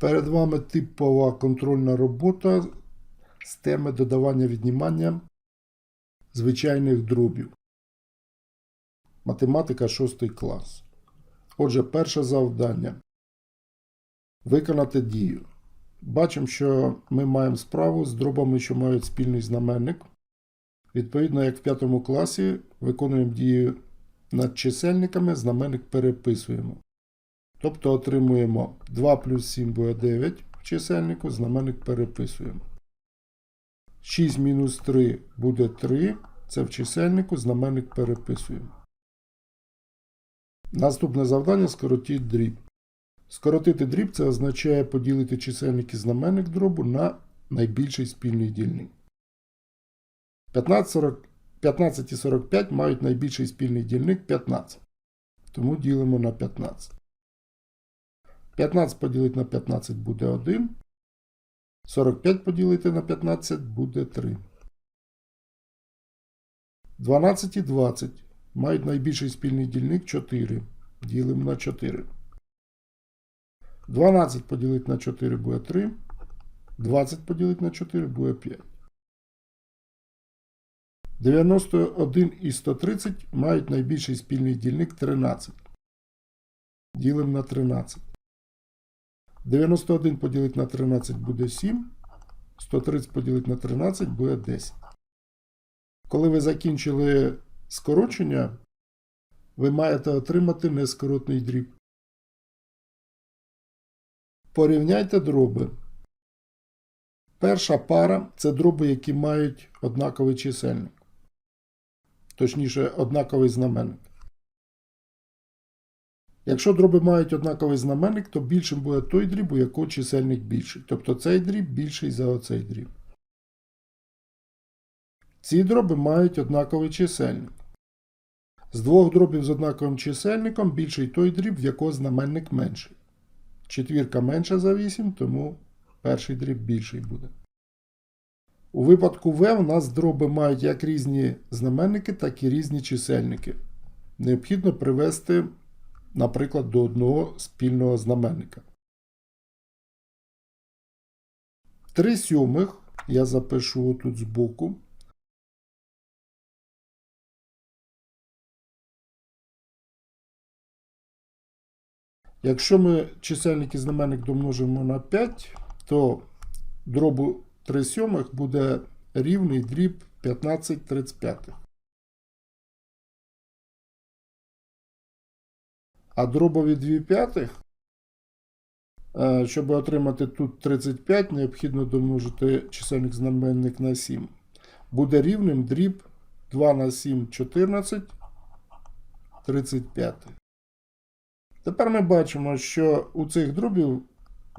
Перед вами типова контрольна робота з теми додавання віднімання звичайних дробів. Математика 6 клас. Отже, перше завдання. Виконати дію. Бачимо, що ми маємо справу з дробами, що мають спільний знаменник. Відповідно, як в 5 класі, виконуємо дію над чисельниками, знаменник переписуємо. Тобто отримуємо 2 плюс 7 буде 9 в чисельнику, знаменник переписуємо. 6 мінус 3 буде 3, це в чисельнику, знаменник переписуємо. Наступне завдання скоротіть дріб. Скоротити дріб це означає поділити чисельник і знаменник дробу на найбільший спільний дільник. 15, 40, 15 і 45 мають найбільший спільний дільник 15. Тому ділимо на 15. 15 поділити на 15 буде 1. 45 поділити на 15 буде 3. 12 і 20 мають найбільший спільний дільник 4. Ділимо на 4. 12 поділити на 4 буде 3. 20 поділити на 4 буде 5. 91 і 130 мають найбільший спільний дільник 13. Ділимо на 13. 91 поділити на 13 буде 7. 130 поділити на 13 буде 10. Коли ви закінчили скорочення, ви маєте отримати нескоротний дріб. Порівняйте дроби. Перша пара це дроби, які мають однаковий чисельник. Точніше, однаковий знаменник. Якщо дроби мають однаковий знаменник, то більшим буде той дріб, у якого чисельник більший. Тобто цей дріб більший за оцей дріб. Ці дроби мають однаковий чисельник. З двох дробів з однаковим чисельником більший той дріб, в якого знаменник менший. Четвірка менша за 8, тому перший дріб більший буде. У випадку В у нас дроби мають як різні знаменники, так і різні чисельники. Необхідно привести, наприклад, до одного спільного знаменника. 3 сьомих я запишу тут збоку. Якщо ми чисельник і знаменник домножимо на 5, то дробу 3 сьомих буде рівний дріб 15 35. А дробові 2 п'ятих, е, щоб отримати тут 35, необхідно домножити чисельник знаменник на 7. Буде рівним дріб 2 на 7 14 35. Тепер ми бачимо, що у цих дробів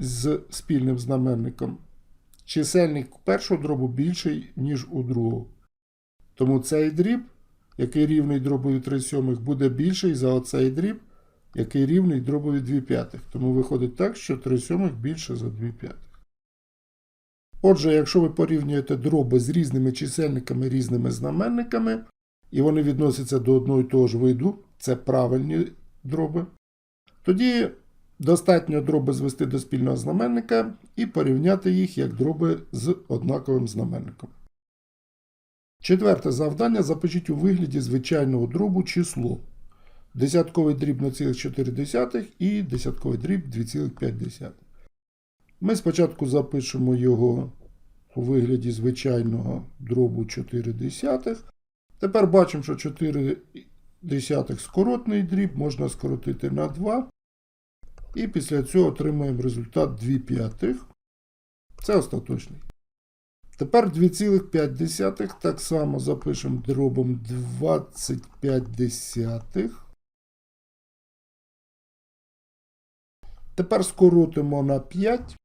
з спільним знаменником чисельник першого дробу більший, ніж у другого. Тому цей дріб, який рівний дробові 3 сьомих, буде більший за оцей дріб, який рівний дробові 2 п'ятих. Тому виходить так, що 3 сьомих більше за 2 п'ятих. Отже, якщо ви порівнюєте дроби з різними чисельниками, різними знаменниками, і вони відносяться до одного і того ж виду, це правильні дроби, тоді достатньо дроби звести до спільного знаменника і порівняти їх як дроби з однаковим знаменником. Четверте завдання запишіть у вигляді звичайного дробу число. Десятковий дріб 0,4 і десятковий дріб 2,5. Ми спочатку запишемо його у вигляді звичайного дробу 4 десятих. Тепер бачимо, що 4 десятих скоротний дріб можна скоротити на 2. І після цього отримаємо результат 2 п'ятих. Це остаточний. Тепер 2,5 так само запишемо дробом 25 десятих. Тепер скоротимо на 5.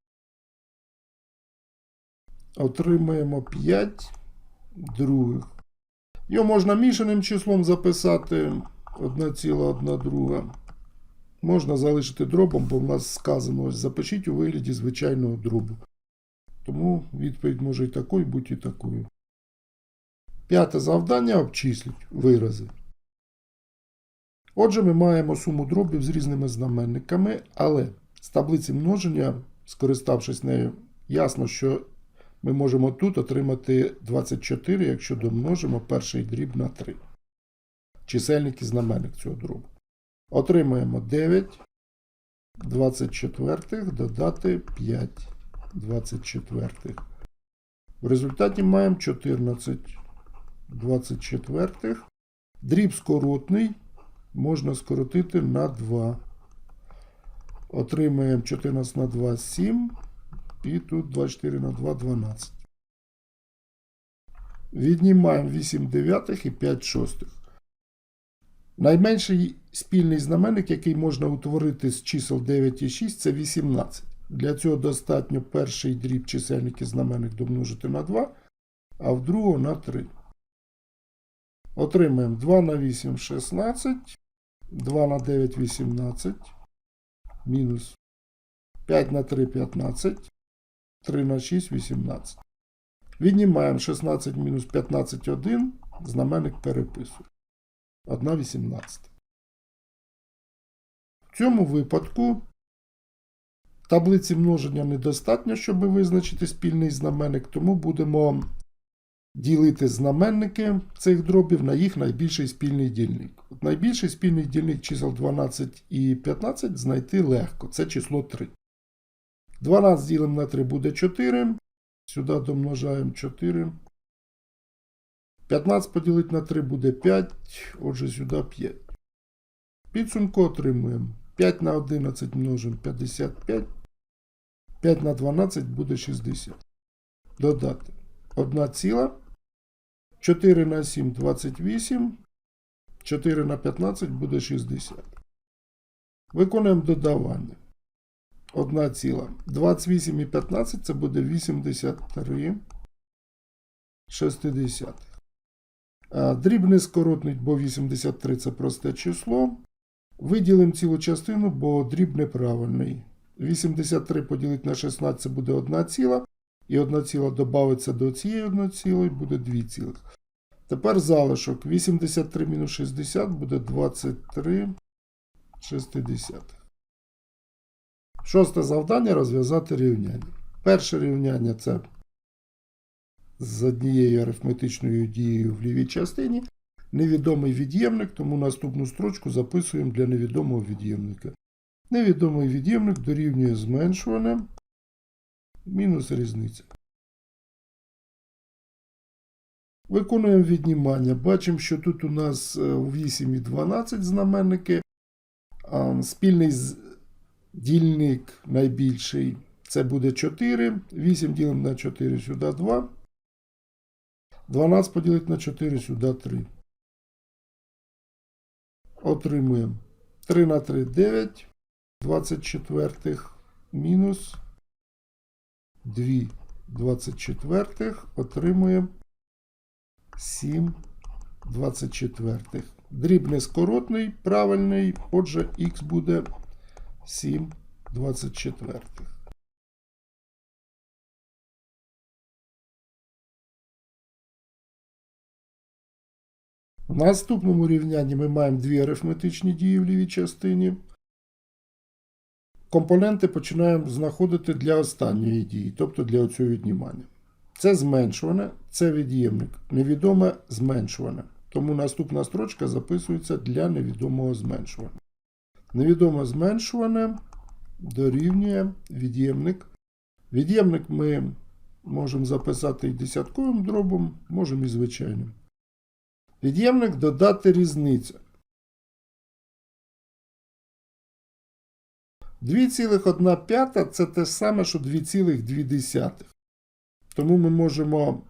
Отримаємо 5 других. Його можна мішаним числом записати 1,1 друга. Можна залишити дробом, бо в нас сказано, ось запишіть у вигляді звичайного дробу. Тому відповідь може і такою бути, і такою. П'яте завдання обчисліть вирази. Отже, ми маємо суму дробів з різними знаменниками, але з таблиці множення скориставшись нею, ясно, що ми можемо тут отримати 24, якщо домножимо перший дріб на 3. Чисельник і знаменник цього дробу. Отримаємо 9 24 додати 5 24. В результаті маємо 14 24. Дріб скоротний можна скоротити на 2. Отримаємо 14 на 2 7. І тут 24 на 2 12. Віднімаємо 8 дев'ятих і 5 шостих. Найменший спільний знаменник, який можна утворити з чисел 9 і 6, це 18. Для цього достатньо перший дріб чисельник і знаменник домножити на 2, а в другого на 3. Отримаємо 2 на 8 16, 2 на 9 18, мінус 5 на 3 15, 3 на 6 18. Віднімаємо 16 мінус 15 1, знаменник переписує. 1 18. В цьому випадку таблиці множення недостатньо, щоб визначити спільний знаменник, тому будемо ділити знаменники цих дробів на їх найбільший спільний дільник. От найбільший спільний дільник чисел 12 і 15 знайти легко. Це число 3. 12 ділимо на 3 буде 4. Сюди домножаємо 4. 15 поділити на 3 буде 5, отже сюди 5. Підсумку отримуємо 5 на 11 множимо 55. 5 на 12 буде 60. Додати 1 ціла. 4 на 7 28. 4 на 15 буде 60. Виконуємо додавання. 1 ціла. 28 і 15 це буде 83 60. А, Дріб не скоротнить, бо 83 це просте число. Виділимо цілу частину, бо дріб неправильний. 83 поділити на 16 це буде 1 ціла. І 1 ціла додається до цієї 1 цілої, буде 2 цілих. Тепер залишок 83 мінус 60 буде 23 60. Шосте завдання розв'язати рівняння. Перше рівняння це з однією арифметичною дією в лівій частині. Невідомий від'ємник, тому наступну строчку записуємо для невідомого від'ємника. Невідомий від'ємник дорівнює зменшуване мінус різниця. Виконуємо віднімання. Бачимо, що тут у нас е, 8 і 12 знаменники. Спільний дільник найбільший це буде 4. 8 ділимо на 4 сюди 2. 12 поділити на 4 сюди 3. Отримуємо 3 на 3 9. 24 мінус 2 24 отримуємо 7 24. Дріб нескоротний, правильний, отже, х буде 7 24. В наступному рівнянні ми маємо дві арифметичні дії в лівій частині. Компоненти починаємо знаходити для останньої дії, тобто для цього віднімання. Це зменшуване, це від'ємник. Невідоме зменшуване. Тому наступна строчка записується для невідомого зменшування. Невідоме зменшуване дорівнює від'ємник. Від'ємник ми можемо записати і десятковим дробом, можемо і звичайним. Від'ємник додати різниця. 2,1 це те саме, що 2,2. Тому ми можемо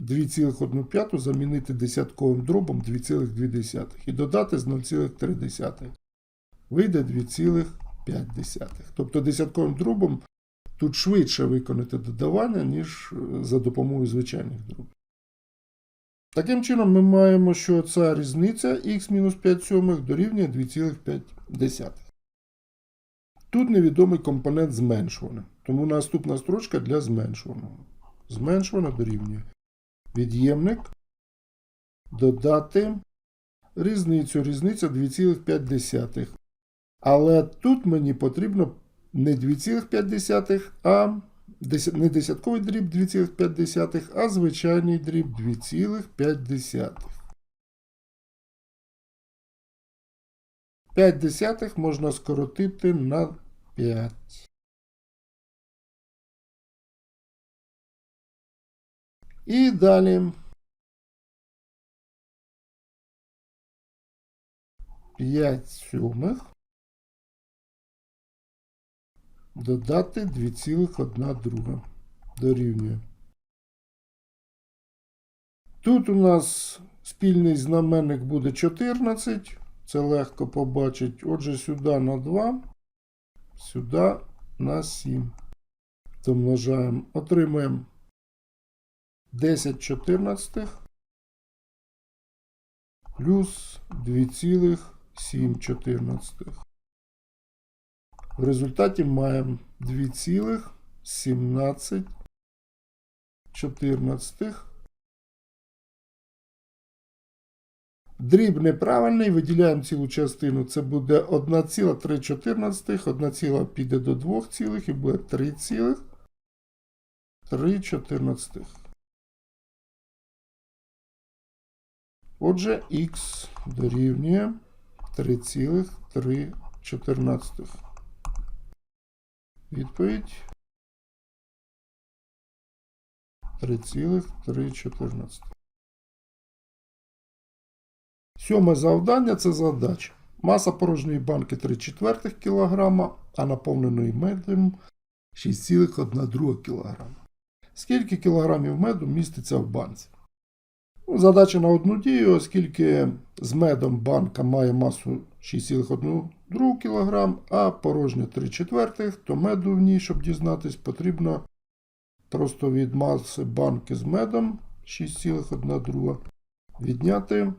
2,1 замінити десятковим дробом 2,2 і додати з 0,3. Вийде 2,5. Тобто десятковим дробом тут швидше виконати додавання, ніж е, за допомогою звичайних дробів. Таким чином, ми маємо, що ця різниця х-5 сьомих дорівнює 2,5. Тут невідомий компонент зменшуване. Тому наступна строчка для зменшуваного. Зменшуване дорівнює від'ємник додати різницю. Різниця 2,5. Але тут мені потрібно не 2,5, а не десятковий дріб 2,5, а звичайний дріб 2,5. 5 десятих можна скоротити на 5. І далі 5 сьомих додати 2,1 друга дорівнює. Тут у нас спільний знаменник буде 14. Це легко побачить. Отже, сюди на 2, сюди на 7. Домножаємо. Отримуємо 10 чотирнадцятих плюс 2,7 чотирнадцятих. В результаті маємо 2,17 чотирнадцятих. Дріб неправильний, виділяємо цілу частину. Це буде 1,314, 1 ціла піде до 2 цілих і буде 3,314. Отже, х дорівнює 3,314. Відповідь 3,314. Сьоме завдання це задача. Маса порожньої банки 3 четвертих кг, а наповненої медом 6,1 кг. Скільки кілограмів меду міститься в банці? Ну, задача на одну дію, оскільки з медом банка має масу 6,1 кг, а порожня 3 четвертих, то меду в ній, щоб дізнатись, потрібно просто від маси банки з медом 6,1 відняти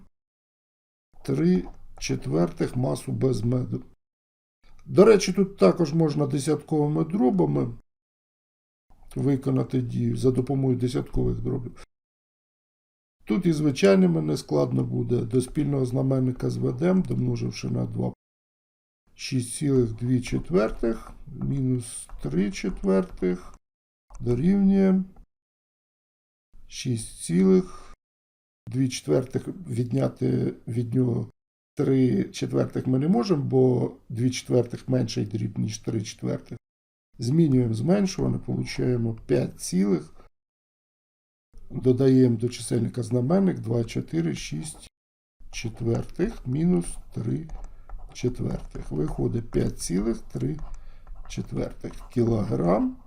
3 четвертих масу без меду. До речі, тут також можна десятковими дробами виконати дію за допомогою десяткових дробів. Тут і звичайними не складно буде. До спільного знаменника зведемо, домноживши на 2. 6,2 четвертих мінус 3 четвертих дорівнює 6,2 четвертих відняти від нього 3 четвертих ми не можемо, бо 2 четвертих менший дріб, ніж 3 четвертих. Змінюємо зменшуване, получаємо 5 цілих. Додаємо до чисельника знаменник 2, 4, 6 четвертих мінус 3 четвертих. Виходить 5,3 четвертих кілограм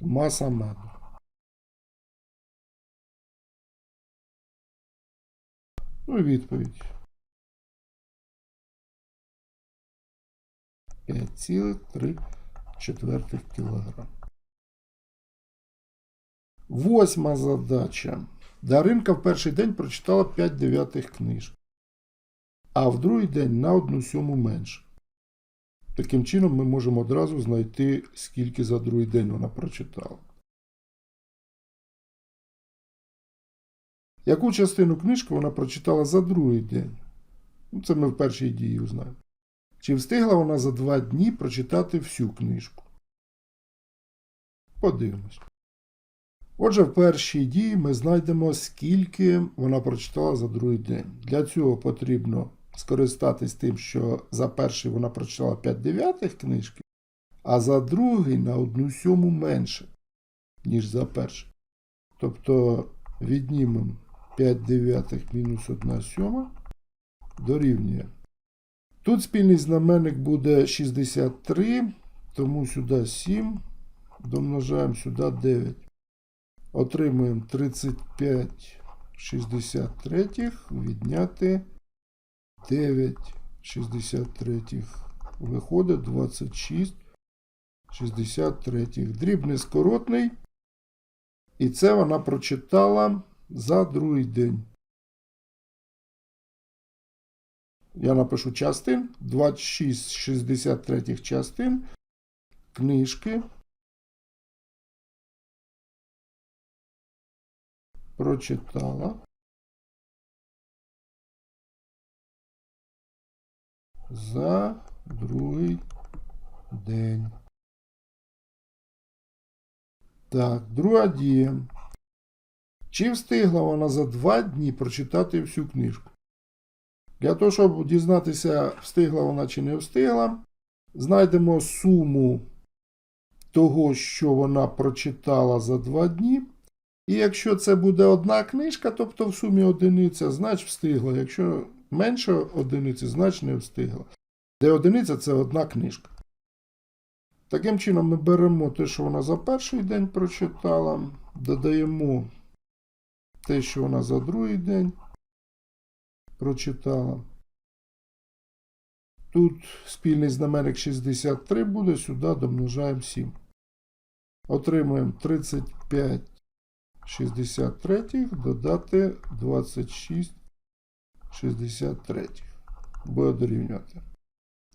маса меду. Ну і відповідь. 5,3 четвертих кілограм. Восьма задача. Даринка в перший день прочитала 5 дев'ятих книжок, а в другий день на одну сьому менше. Таким чином ми можемо одразу знайти, скільки за другий день вона прочитала. Яку частину книжки вона прочитала за другий день? Ну, Це ми в першій дії узнаємо. Чи встигла вона за два дні прочитати всю книжку? Подивимось. Отже, в першій дії ми знайдемо, скільки вона прочитала за другий день. Для цього потрібно скористатись тим, що за перший вона прочитала 5 дев'ятих книжки, а за другий на одну сьому менше, ніж за перший. Тобто віднімемо 5 дев'ятих мінус 1 сьома дорівнює. Тут спільний знаменник буде 63, тому сюди 7, домножаємо сюди 9. Отримуємо 35 63 відняти 9 63. Виходить 26 63. Дріб нескоротний. І це вона прочитала за другий день. Я напишу частин. 26 63 частин. Книжки. Прочитала. За другий день. Так, друга дія. Чи встигла вона за два дні прочитати всю книжку? Для того, щоб дізнатися, встигла вона чи не встигла, знайдемо суму того, що вона прочитала за два дні. І якщо це буде одна книжка, тобто в сумі одиниця, значить встигла. Якщо менше одиниці, значить не встигла. Де одиниця це одна книжка. Таким чином, ми беремо те, що вона за перший день прочитала, додаємо те, що вона за другий день прочитала. Тут спільний знаменник 63 буде, сюди домножаємо 7. Отримуємо 35 63 додати 26 63. Буде дорівнювати.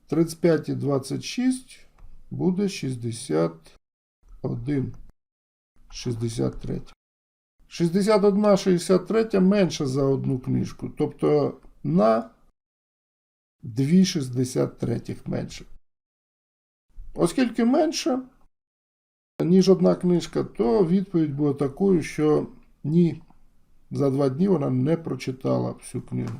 35 і 26 буде 61 63. 61 63 менше за одну книжку. Тобто на 263 менше. Оскільки менше, ніж одна книжка, то відповідь була такою, що ні, за два дні вона не прочитала всю книгу.